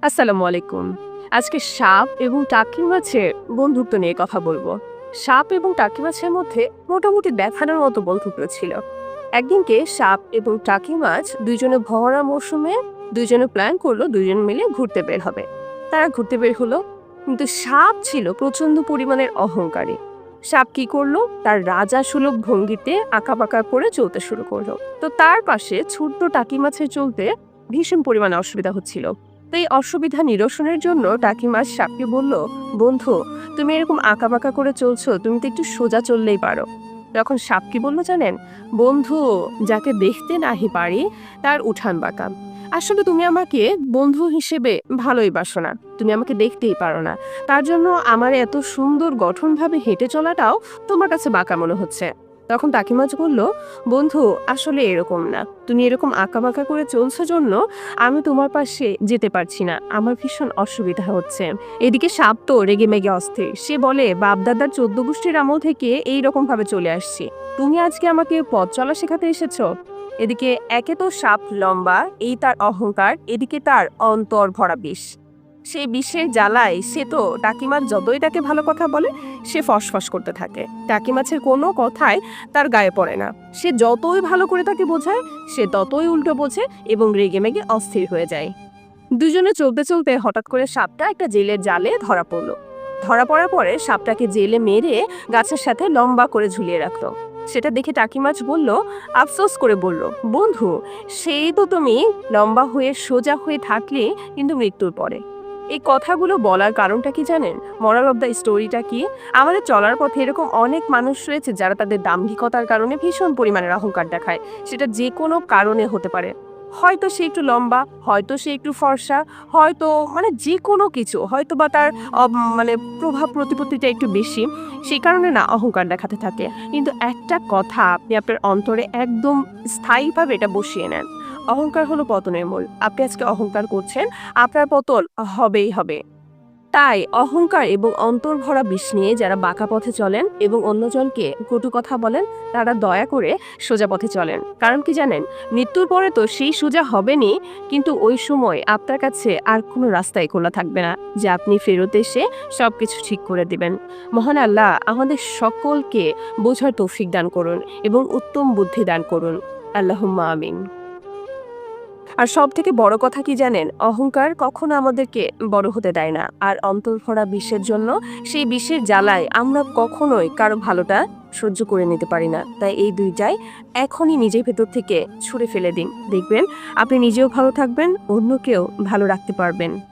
আসসালামু আলাইকুম। আজকে সাপ এবং টাকি মাছের বন্ধুত্ব নিয়ে কথা বলব। সাপ এবং টাকি মাছের মধ্যে মোটামুটি দেখানোর মতো বন্ধুত্ব ছিল। একদিনকে সাপ এবং টাকি মাছ দুইজনে ভরা মৌসুমে দুইজনে প্ল্যান করল দুইজন মিলে ঘুরতে বের হবে। তারা ঘুরতে বের হলো, কিন্তু সাপ ছিল প্রচণ্ড পরিমাণের অহংকারী। সাপ কি করল? তার রাজা সুলভ ভঙ্গিতে আঁকাবাঁকা করে চলতে শুরু করল। তো তার পাশে ছোট্ট টাকি মাছের চলতে ভীষণ পরিমাণে অসুবিধা হচ্ছিল। এই অসুবিধা নিরসনের জন্য টাকি মাছ সাপকে বলল, বন্ধু, তুমি এরকম আঁকাবাঁকা করে চলছো, তুমি তো একটু সোজা চললেই পারো। তখন সাপ কি বলল, জানেন, বন্ধু যাকে দেখতে নাহি পারি, তার উঠান বাঁকা। আসলে তুমি আমাকে বন্ধু হিসেবে ভালোই বাসো না, তুমি আমাকে দেখতেই পারো না। তার জন্য আমার এত সুন্দর গঠনভাবে হেঁটে চলাটাও তোমার কাছে বাঁকা মনে হচ্ছে। তখন টাকিমাছ বলল, বন্ধু, আসলে এরকম না। তুমি এরকম আঁকা আঁকাবাঁকা করে চলছো জন্য আমি তোমার পাশে যেতে পারছি না। আমার ভীষণ অসুবিধা হচ্ছে। এদিকে সাপ তো রেগে মেগে অস্থির। সে বলে, বাপদাদার চোদ্দ গোষ্ঠীর আমল থেকে এই ভাবে চলে আসছি। তুমি আজকে আমাকে পথ চলা শেখাতে এসেছ? এদিকে একে তো সাপ লম্বা, এই তার অহংকার, এদিকে তার অন্তর ভরা বিষ। সেই বিষের জ্বালায় সে তো টাকিমাছ যতই তাকে ভালো কথা বলে, সে ফসফস করতে থাকে। টাকি মাছের কোনো কথাই তার গায়ে পড়ে না। সে যতই ভালো করে তাকে বোঝায়, সে ততই উল্টো বোঝে এবং রেগে মেগে অস্থির হয়ে যায়। দুজনে চলতে চলতে হঠাৎ করে সাপটা একটা জেলের জালে ধরা পড়ল। ধরা পড়ার পরে সাপটাকে জেলে মেরে গাছের সাথে লম্বা করে ঝুলিয়ে রাখল। সেটা দেখে টাকি মাছ বলল, আফসোস করে বলল, বন্ধু, সেই তো তুমি লম্বা হয়ে সোজা হয়ে থাকলে কিন্তু মৃত্যুর পরে। এই কথাগুলো বলার কারণটা কি জানেন? মরাল অব দ্য স্টোরিটা কি? আমাদের চলার পথে এরকম অনেক মানুষ রয়েছে যারা তাদের দাম্ভিকতার কারণে ভীষণ পরিমাণের অহংকার দেখায়। সেটা যে কোনো কারণে হতে পারে। হয়তো সে একটু লম্বা, হয়তো সে একটু ফর্সা, হয়তো মানে যে কোনো কিছু, হয়তো বা তার মানে প্রভাব প্রতিপত্তিটা একটু বেশি সেই কারণে না অহংকার দেখাতে থাকে। কিন্তু একটা কথা আপনি আপনার অন্তরে একদম স্থায়ীভাবে এটা বসিয়ে নেন। অহংকার হলো পতনের মূল। আপনি আজকে অহংকার করছেন, আপনার পতন হবেই হবে। তাই অহংকার এবং অন্তর ভরা বিষ নিয়ে যারা বাঁকা পথে চলেন এবং অন্যজনকে কটু কথা বলেন, তারা দয়া করে সোজা পথে চলেন। কারণ কি জানেন? মৃত্যুর পরে তো সেই সোজা হবেনি কিন্তু ওই সময় আপনার কাছে আর কোনো রাস্তাই খোলা থাকবে না, যে আপনি ফেরত এসে সব কিছু ঠিক করে দিবেন। মহান আল্লাহ, আমাদের সকলকে বোঝার তৌফিক দান করুন এবং উত্তম বুদ্ধি দান করুন। আল্লাহুম্মা আমিন। আর সব থেকে বড় কথা কি জানেন? অহংকার কখনো আমাদেরকে বড় হতে দেয় না। আর অন্তর ভরা বিশ্বের জন্য সেই বিশ্বের জ্বালায় আমরা কখনোই কারও ভালোটা সহ্য করে নিতে পারি না। তাই এই দুইটাই এখনই নিজের ভেতর থেকে ছুঁড়ে ফেলে দিন। দেখবেন, আপনি নিজেও ভালো থাকবেন, অন্যকেও ভালো রাখতে পারবেন।